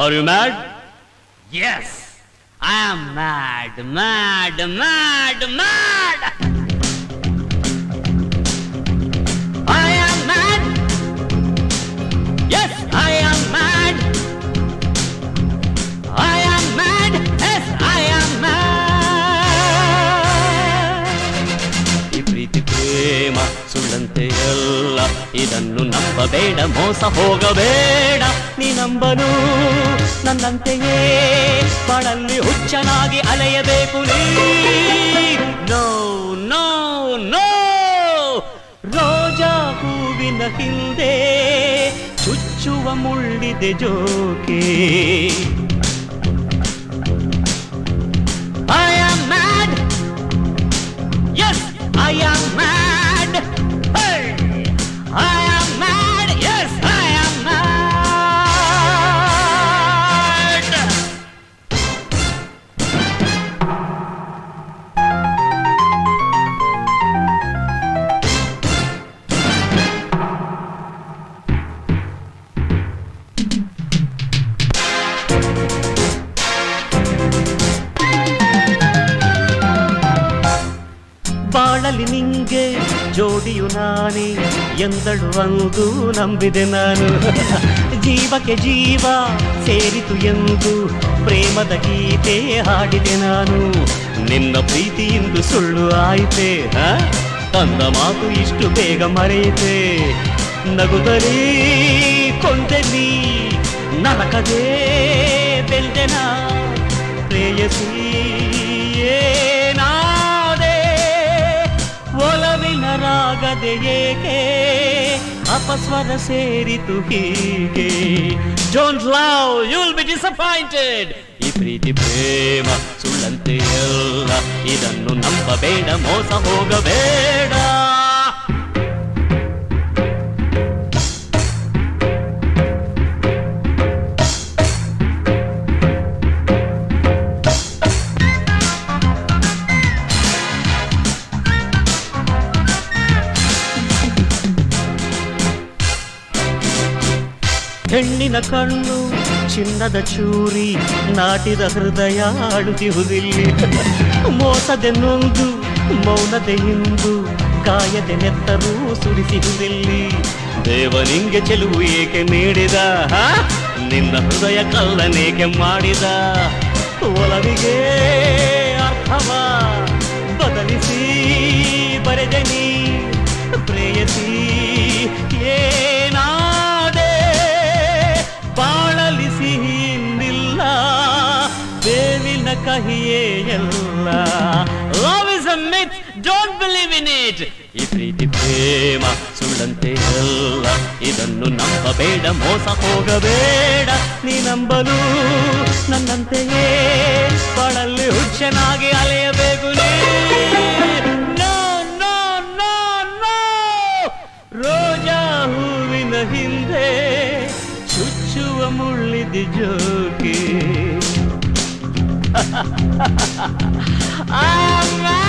Are you mad? Yes, I am mad, mad, mad, mad! ನಂಬಬೇಡ ಮೋಸ ಹೋಗಬೇಡ. ನೀ ನಂಬನು ನನ್ನಂತೆಯೇ. ಬಾಳಲ್ಲಿ ಹುಚ್ಚನಾಗಿ ಅಲೆಯಬೇಕು ನೀ. No no no. ರೋಜಾ ಹೂವಿನ ಹಿಂದೆ ಚುಚ್ಚುವ ಮುಳ್ಳಿದೆ ಜೋಕೆ. ಬಾಳಲಿ ನಿಂಗೆ ಜೋಡಿಯು ನಾನೇ ಎಂದಳು ಅಂದು ನಂಬಿದೆ ನಾನು ಜೀವಕ್ಕೆ ಜೀವ ಸೇರಿತು ಎಂದು ಪ್ರೇಮದ ಗೀತೆ ಹಾಡಿದೆ ನಾನು ನಿನ್ನ ಪ್ರೀತಿ ಇಂದು ಸುಳ್ಳು ಆಯಿತೆ ಹ? ತಂದ ಮಾತು ಇಷ್ಟು ಬೇಗ ಮರೆಯಿತೆ ನಗುತ್ತಲೇ ಕೊಂದೆ ನೀ ನರಕದೇ ಬೆಲ್ದೆನ ಪ್ರೇಯಸಿ ಏನಾದೆ ಒಲವಿನ ರಾಗದೆ ಏಕೆ ಅಪಸ್ವರ ಸೇರಿತು ಹೀಗೆ don't love you will be disappointed ಈ ಪ್ರೀತಿ ಪ್ರೇಮ ಸುಳ್ಳಂತೆ ಎಲ್ಲ ಇದನ್ನು ನಂಬಬೇಡ ಮೋಸ ಹೋಗಬೇಡ ಹೆಣ್ಣಿನ ಕಣ್ಣು, ಚಿನ್ನದ ಚೂರಿ, ನಾಟಿದ ಹೃದಯ ಆಡುತ್ತಿರುವುದಿಲ್ಲಿ ಮೋಸದೆ ನೊಂದು ಮೌನದೆ ಹಿಂದು ಕಾಯದೆ ನೆತ್ತರೂ ದೇವನಿಂಗೆ ಚೆಲುವು ಏಕೆ ನೀಡಿದ ನಿನ್ನ ಹೃದಯ ಕಲ್ಲನೇಕೆ ಮಾಡಿದ? ಒಲವಿಗೆ ಅರ್ಥವ? ಬದಲಿಸಿ ಬರೆದೆ ನೀ, ಪ್ರೇಯಸಿ. ಬಿಲೀವ್ ಈ ಪ್ರೀತಿ ಪ್ರೇಮ ಸುಳ್ಳಂತೆ ಅಲ್ಲ. ಇದನ್ನು ನಂಬಬೇಡ, ಮೋಸ ಹೋಗಬೇಡ. ನೀ ನಂಬಲು ನನ್ನಂತೆಯೇ. ಬಾಳಲ್ಲಿ ಹುಚ್ಚನಾಗಿ ಅಲೆಯಬೇಕು ರೋಜಾ ಹೂವಿನ ಹಿಂದೆ ಚುಚ್ಚುವ ಮುಳ್ಳಿದಿ ಜೋಕೆ. I